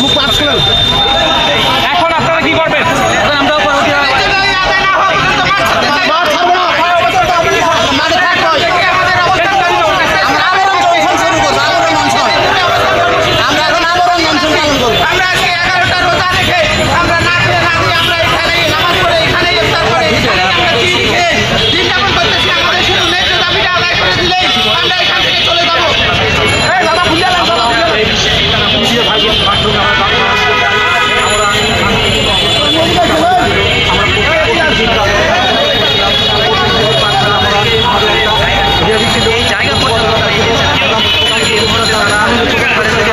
মুখ পাঁচ